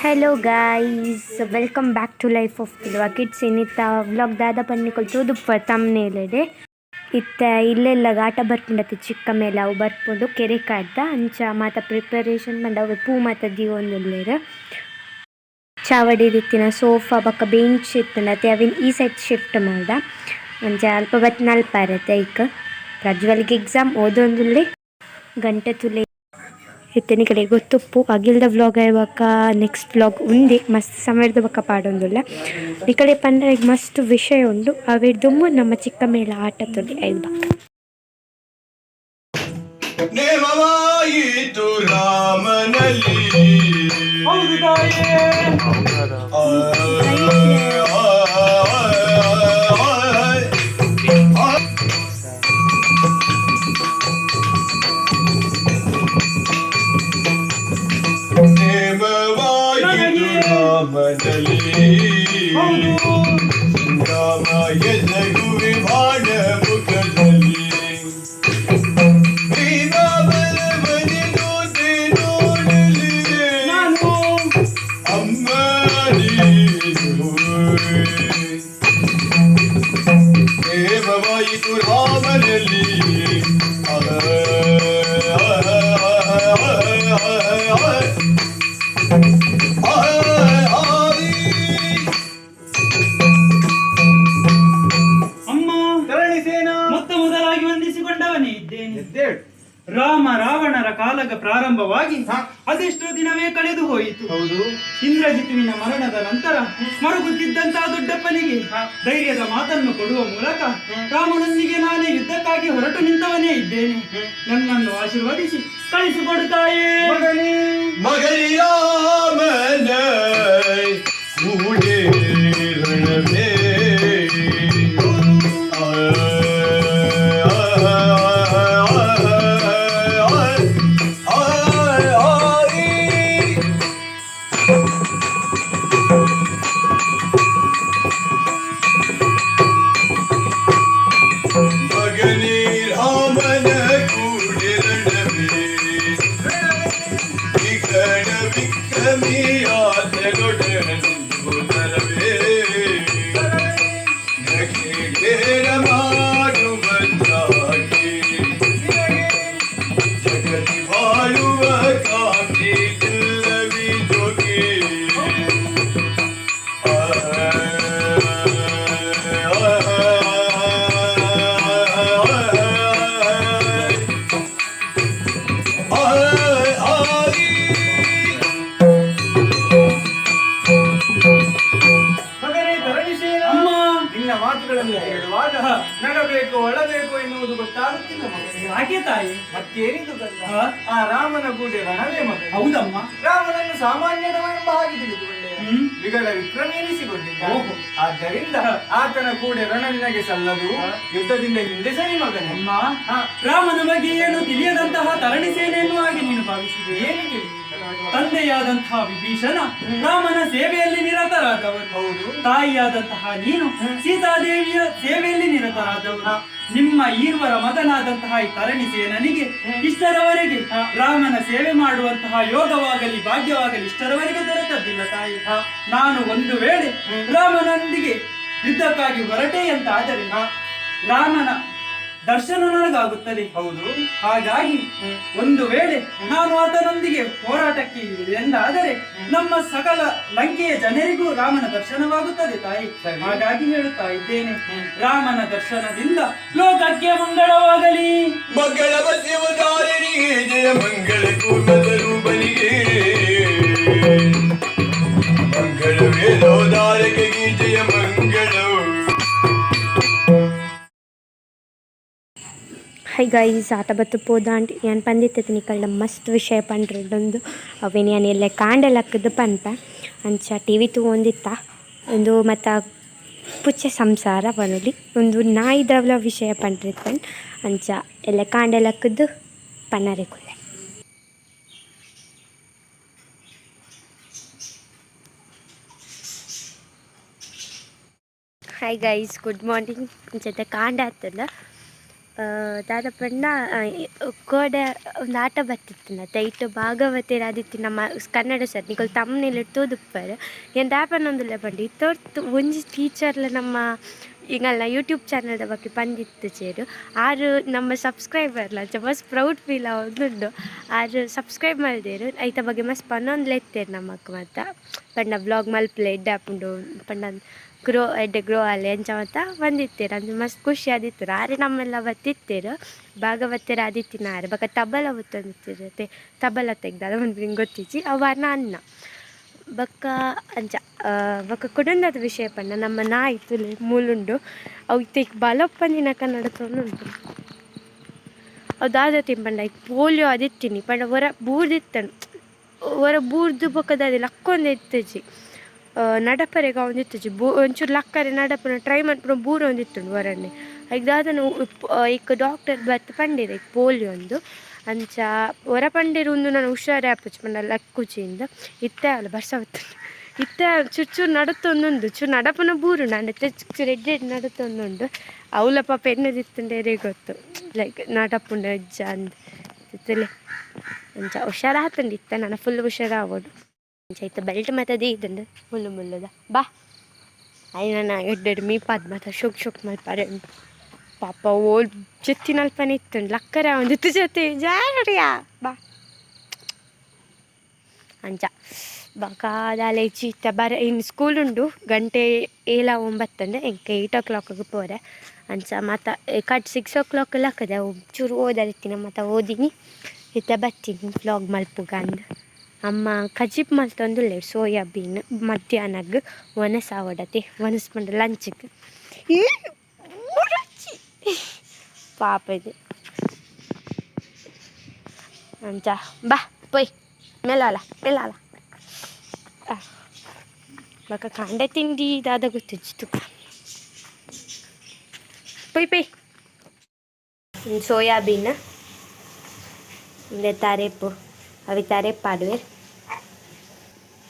Hello guys welcome back to life of ಕಿಲ್ವಾ kids ಇನ್ನಿತ್ತ vlog ದಾದ ಪನ್ನಿಕೊಳ್ತು ದುಪ್ಪ ತಮ್ಮನೇಲಿದೆ ಇತ್ತ ಇಲ್ಲೆಲ್ಲ ಗಾಟ ಬರ್ಪುಂಡತ್ತೆ ಚಿಕ್ಕ ಮೇಲೆ ಅವು ಬರ್ಪುಂಡು ಕೆರೆ ಕಾಡ್ದ. ಅಂಚ ಮಾತ ಪ್ರಿಪರೇಷನ್ ಮಾಡವ ಪೂ ಮಾತ ದೀವೊಂದುಲ್ಲೇರು ಚಾವಡಿ ರೀತಿನ ಸೋಫಾ ಬಕ್ಕ ಬೆಂಚ್ ಇತ್ತಂಡತ್ತೆ ಅವಿನ ಈ ಸೈಡ್ ಶಿಫ್ಟ್ ಮಾಡ್ದ. ಅಂಚ ಅಲ್ಪ ಬತ್ ನಲ್ಪಾರತ್ತೆ ಈಗ ಪ್ರಜ್ವಲ್ಗೆ ಎಕ್ಸಾಮ್ ಓದೊಂದುಲ್ಲೆ ಗಂಟೆ ತುಲೆ ಇತ್ತನಿ ಕಡೆ ಗೊತ್ತುಪ್ಪು ಅಗಿಲ್ದ ವ್ಲಾಗ್ ಆಯ್ವಕ್ಕ ನೆಕ್ಸ್ಟ್ ವ್ಲಾಗ್ ಉಂದೆ ಮಸ್ತ್ ಸಮಯದ ಬಕ್ಕ ಪಾಡೊಂದುಲ್ಲ. ಈ ಕಡೆ ಪಂಡ ಮಸ್ತ್ ವಿಷಯ ಉಂಡು ಅವಿಡ್ದುಮ್ಮು ನಮ್ಮ ಚಿಕ್ಕ ಮೇಲೆ ಆಟ ತೊಲಿ ಐದು ಬಕ್ಕ ನೇಮವಾಯಿತು ರಾಮನಲ್ಲಿ ರಾಮನಲ್ಲಿ ಹೌದು ರಾಮಾಯ ನಗುವೆ ಬಾಣ ಮುಖದಲ್ಲಿ ಶ್ರೀರಾಮನ ನೋತೆ ನೋಡಲಿ ನಾನು ಅಮ್ಮ ನೀನು ದೇವವಾಯಿತು ರಾಮನಲ್ಲಿ ಆ, ಎದ್ದೇಳು ರಾಮ ರಾವಣರ ಕಾಲಗ ಪ್ರಾರಂಭವಾಗಿ ಅದೆಷ್ಟು ಅದೆಷ್ಟೋ ದಿನವೇ ಕಳೆದು ಹೋಯಿತು. ಹೌದು. ಇಂದ್ರಜಿತುವಿನ ಮರಣದ ನಂತರ ಮರುಗುತ್ತಿದ್ದಂತಹ ದೊಡ್ಡಪ್ಪನಿಗೆ ಧೈರ್ಯದ ಮಾತನ್ನು ಕೊಡುವ ಮೂಲಕ ರಾಮನೊಂದಿಗೆ ನಾನೇ ಯುದ್ಧಕ್ಕಾಗಿ ಹೊರಟು ನಿಂತವನೇ ಇದ್ದೇನೆ. ನನ್ನನ್ನು ಆಶೀರ್ವದಿಸಿ ಕಳಿಸಿಕೊಡುತ್ತಾಯೇ ಮಗನೇ. ಮಗನೇ ಧರಣಿ ಸೇನಾ ಅಮ್ಮ! ನಿನ್ನ ಮಾತುಗಳನ್ನು ಕೇಳುವಾಗ ನಡಬೇಕು ಒಳಬೇಕು ಎನ್ನುವುದು ಗೊತ್ತಾಗುತ್ತಿಲ್ಲ ಮಗನೇ. ಹಾಗೆ ತಾಯಿ? ಮತ್ತೇನಿದು ಗಂಧ? ಆ ರಾಮನ ಗೂಡೆ ರಣವೇ ಮಗ ಹೌದಮ್ಮ. ರಾಮನನ್ನು ಸಾಮಾನ್ಯದವನೆಂಬ ಹಾಗೆ ತಿಳಿದುಕೊಂಡೆ. ವಿಗಳ ವಿಕ್ರಮ ಎನಿಸಿಕೊಂಡಿದ್ದ ಆದ್ದರಿಂದ ಆತನ ಕೂಡೆ ರಣ ನಿನಗೆ ಸಲ್ಲದು ಯುದ್ಧದಿಂದ ಹಿಂದೆ ಸರಿ ಮಗನೇ. ರಾಮನ ಬಗ್ಗೆ ಏನು ತಿಳಿಯದಂತಹ ತರಣಿ ಸೇನೆಯನ್ನು ಹಾಗೆ ನೀನು ಭಾವಿಸಿದೆ ಏನು ತಂದೆಯಾದಂತಹ ವಿಭೀಷಣ ರಾಮನ ಸೇವೆಯಲ್ಲಿ ನಿರತರಾದವರು ಹೌದು. ತಾಯಿಯಾದಂತಹ ನೀನು ಸೀತಾದೇವಿಯ ಸೇವೆಯಲ್ಲಿ ನಿರತರಾದವರು ನಿಮ್ಮ ಈರ್ವರ ಮಗನಾದಂತಹ ಈ ತರಣಿ ಸೇನನಿಗೆ ಇಷ್ಟರವರೆಗೆ ರಾಮನ ಸೇವೆ ಮಾಡುವಂತಹ ಯೋಗವಾಗಲಿ ಭಾಗ್ಯವಾಗಲಿ ಇಷ್ಟರವರೆಗೆ ದೊರೆತದ್ದಿಲ್ಲ ತಾಯಿ. ನಾನು ಒಂದು ವೇಳೆ ರಾಮನೊಂದಿಗೆ ಯುದ್ಧಕ್ಕಾಗಿ ಹೊರಟೆ ಅಂತ ಆದರೆ ರಾಮನ ದರ್ಶನ ನನಗಾಗುತ್ತದೆ. ಹೌದು. ಹಾಗಾಗಿ ಒಂದು ವೇಳೆ ನಾನು ಆತನೊಂದಿಗೆ ಹೋರಾಟಕ್ಕೆ ಎಂದಾದರೆ ನಮ್ಮ ಸಕಲ ಲಂಕೆಯ ಜನರಿಗೂ ರಾಮನ ದರ್ಶನವಾಗುತ್ತದೆ ತಾಯಿ. ಹಾಗಾಗಿ ಹೇಳುತ್ತಾ ಇದ್ದೇನೆ ರಾಮನ ದರ್ಶನದಿಂದ ಲೋಕಕ್ಕೆ ಮಂಗಳವಾಗಲಿ. ಮಂಗಳ ಮಧ್ಯವದಾರರಿಗೆ ಜಯ ಮಂಗಳ ಕೂಟದ ರೂಪನಿಗೆ ಮಂಗಳ ಗೈಸ್ ಆತ ಬತ್ತು ಪೋದಾಂಡ್ ಯಾನ್ ಪಂದಿತ್ತೆ ನಿಕಲ್ಡ ಮಸ್ತ್ ವಿಷಯ ಪಂಡ್ರೊಂದು ಅವೇನು ಯಾನ್ ಎಲ್ಲ ಹಾಕಿದ್ದು ಪನ್ಪ ಅಂಚ ಟಿ ವಿ ತಗೊಂದಿತ್ತ ಒಂದು ಮತ್ತು ಪುಚ್ಚ ಸಂಸಾರ ಬರಲಿ. ಒಂದು ನಾಯಿದವಲ ವಿಷಯ ಪಂಡ್ರಿತ್ತಂಡ್ ಅಂಚ ಎಲ್ಲ ಕಾಂಡಲಕ್ಕದು ಪನ್ನರೆ ಕೊಲ್ಲೆ ಹಾಯ್ ಗೈಸ್ ಗುಡ್ ಮಾರ್ನಿಂಗ್ ಅಂಚತೆ ಕಾಂಡ ಆಗ್ತದ ದಾದ ಪಂಡ ಕೋಡೆ ಒಂದು ಆಟ ಬರ್ತಿತ್ತು ತೈಟ್ ಭಾಗವತೆ ರಾದಿತ್ತು ನಮ್ಮ ಕನ್ನಡ ಸರ್ ನಿಕಲ್ ತಮ್ಮನೇಲಿ ತೋದುಪ್ಪರು ಏನು ದಾಪನೊಂದುಲ್ಲ ಬಂಡಿ, ತೋರ್ತು, ಒಂಜಿ ಟೀಚರ್ಲ ನಮ್ಮ, ಈಗಲ್ಲ ಯೂಟ್ಯೂಬ್ ಚಾನಲ್ದ ಬಗ್ಗೆ ಬಂದಿತ್ತು ಚೇರು. ಆರು ನಮ್ಮ ಸಬ್ಸ್ಕ್ರೈಬರ್ಲ ಅಂಚ ಮಸ್ತ್ ಪ್ರೌಡ್ ಫೀಲ್ ಆವೊಂದುಂಡು ಆರು ಸಬ್ಸ್ಕ್ರೈಬ್ ಮಾಡಿದೇರು. ಐತ ಬಗ್ಗೆ ಮಸ್ತ್ ಪನ್ನೊಂದು ಲೆತ್ತೇರು ನಮಕ್ ಮಾತ ಪಂಡ ಬ್ಲಾಗ್ ಮಲ್ಪಲೆ ಎಡ್ಡಾಪುಂಡು ಪಂಡ ಗ್ರೋ ಎಡ್ಡೆ ಗ್ರೋ ಅಲ್ಲಿ ಎಂಚ ಮತ್ತ ಬಂದಿತ್ತೀರ. ಅಂದ್ರೆ ಮಸ್ತ್ ಖುಷಿ ಆದಿತ್ತು. ಆರೆ ನಮ್ಮೆಲ್ಲ ಬತ್ತಿತ್ತೀರು. ಭಾಗವತ್ತೀರ ಆದಿತ್ತಿನ ಆರೆ ಬಕ ತಬಲ ಬತ್ತಂದಿತ್ತಿರತ್ತೆ ತಬಲ ತೆಗ್ದು, ಅದು ಒಂದು ಹಿಂಗೆ ಗೊತ್ತಿಜ್ಜಿ ಅವನ ಅನ್ನ. ಬಕ್ಕ ಅಂಚ ಬಕ್ಕ ಕುಡಂದದ ವಿಷಯ ಪಂಡ. ನಮ್ಮ ನಾಯಿ ತುಲೆ, ಮೂಲುಂಡು. ಅವು ಇತ್ತ ಬಲಪ್ಪಂದಿನ ಕನ್ನಡ ತೊಂದುಂಟು ಅದಾದ ತಿಂಪಂಡ, ಈಗ ಪೋಲಿಯೋ ಅದಿತ್ತೀನಿ ಪಂಡ ಹೊರ ಬೂರ್ದಿತ್ತನು ಹೊರ ಬೂರ್ದು ಬಕ್ಕದಾದಿಲ್ಲ ಲಕ್ಕೊಂದು ಎತ್ತಜಿ. ನಡಪರೆಗ ಒಂದಿತ್ತು ಇತ್ತಜಿ ಬೂ, ಒಂಚೂರು ಲಕ್ಕರೆ ನಡಪನ ಟ್ರೈ ಮಾಡ್ಕೊಂಡು ಬೂರ ಒಂದಿತ್ತು ವರನ್ನೆ ಈಗ ದಾದನ ಈಗ ಡಾಕ್ಟರ್ ಬತ್ತು ಪಂಡಿರ ಈಗ ಪೋಲಿಯೋ ಒಂದು. ಅಂಚ ಹೊರ ಪಂಡಿರು ಒಂದು ನಾನು ಹುಷಾರೇ ಆಪುಜಿ ಪಂಡ ಲಕ್ಕುಚಿಯಿಂದ ಇತ್ತೆ ಅಲ್ಲ ಬರ್ಸ ಇತ್ತೆ ಚೂರು ಚೂರು ಚು ಚೂರು ನಡಪನ ಬೂರು ನಾನು ಎಡ್ಡೆ ಎಡ್ಡೆ ನಡುತ್ತೊಂದುಂಡು. ಅವಳ ಪಾಪ ಎನ್ನದಿತ್ತಂಡೇರೇ ಗೊತ್ತು. ಲೈಕ್ ನಡಪುಂಡ ಅಜ್ಜ ಅಂದ್. ಅಂಚ ಹುಷಾರ ಇತ್ತ ನಾನು ಫುಲ್ ಹುಷಾರ ಇತ್ತ ಬೆಲ್ಟ್ ಮತ್ತದೆ ಇದ್ದಂಡು ಮುಲ್ಲು ಮುಲ್ಲದ ಬಾ. ಅಯ್ಯ ನಾನು ಎಡ್ಡೆಡ್ ಮೀಪಾದ್ ಮಾತ ಶುಕ್ ಶೋಕ್ ಮಲ್ಪಾರೆ. ಪಾಪ ಓಲ್ ಜೊತ್ತಿನಲ್ಪನೆ ಇತ್ತುಂಡು. ಲಕ್ಕರ ಒಂದಿತ್ತು ಜೊತೆ. ಜಾರಿಯಾ ಬಾ. ಅಂಚ ಬಕಾದಾಲೆ ಚೀತ ಬರ. ಇನ್ನು ಸ್ಕೂಲ್ ಉಂಡು. ಗಂಟೆ ಏಲ ಒಂಬತ್ತಂಡೆ ಎಂಕ ಏಯ್ಟ್ ಓ ಕ್ಲಾಕ್ಗೆ ಪೋರೆ. ಅಂಚ ಮತ್ತು ಕಟ್ ಸಿಕ್ಸ್ ಓ ಕ್ಲಾಕ್ ಲಕ್ಕದೆ ಚೂರು ಓದಲಿತ್ತಿನ ಮತ್ತು ಓದಿನಿ. ಇತ್ತ ಬತ್ತೀನಿ ವ್ಲಾಗ್ ಮಲ್ಪುಗ ಅಮ್ಮ ಕಜಿಪ್ ಮಲ್ತೊಂದುಲ್ಲೆ ಸೋಯಾಬೀನ್ ಮಧ್ಯಾಹ್ನಗ್ ಒನಸ ಒಡತೆ ಒನಸ್ಕೊಂಡು ಲಂಚ್ಗೆ ಪಾಪ ಇದು ಅಂಚ ಬಾ ಪೊಯ್ ಮೆಲಾಲ ಮೆಲಾಲ ಬಕ ಕಾಂಡೆ ತಿಂಡಿ ದಾದ ಗೊತ್ತಿತ್ತು ಪೊಯ್ ಪೊಯ್ ಸೋಯಾಬೀನ್ ಇಂದೆ ಅವಿತಾರೆ પાડવેર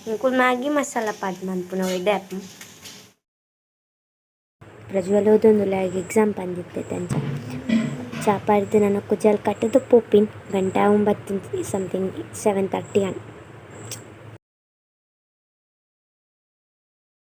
અંકુર ಮ್ಯಾಗಿ ಮಸಾಲ ಪಾಡ್ ಮಾಡ್ತು ನಾವು ಇದೆ ಪ್ರಜ್ವಲ್ ಓದೊಂದು ಲಾಗಿ ಎಕ್ಸಾಮ್ ಬಂದಿತ್ತೆ ತಂಚ ಚಾಪಾಡ್ದು ನಾನು ಕುಜಲ್ ಕಟ್ಟದು ಪೋಪಿನ್ ಗಂಟೆ ಒಂಬತ್ತು ಸಮಥಿಂಗ್ ಸೆವೆನ್ ತರ್ಟಿ ಅನ್